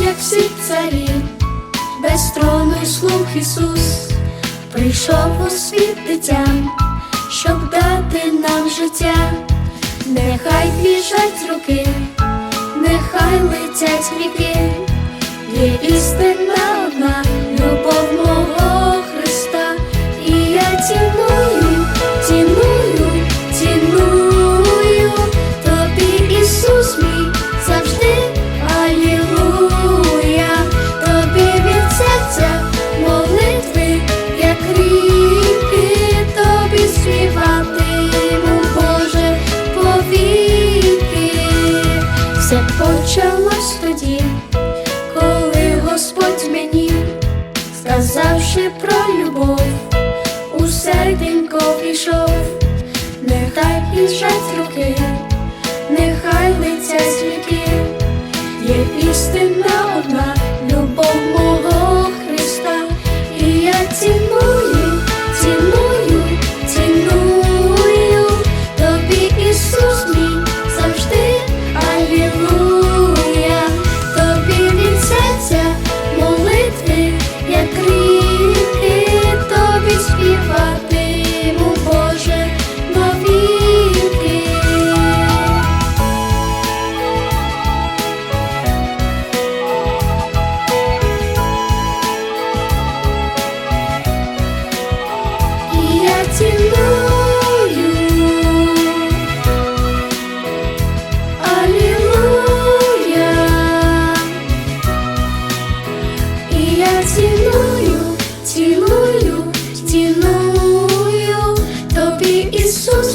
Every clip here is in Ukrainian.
як всі царі, без трону й слух Ісус прийшов у світ дитям, щоб дати нам життя, нехай біжать руки, нехай летять ріки, є істина одна, Все почалось тоді, коли Господь мені, сказавши про любов, у серденько війшов, нехай біжать руки, нехай лиця летять віки, є істина одна, любов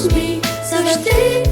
мій, завжди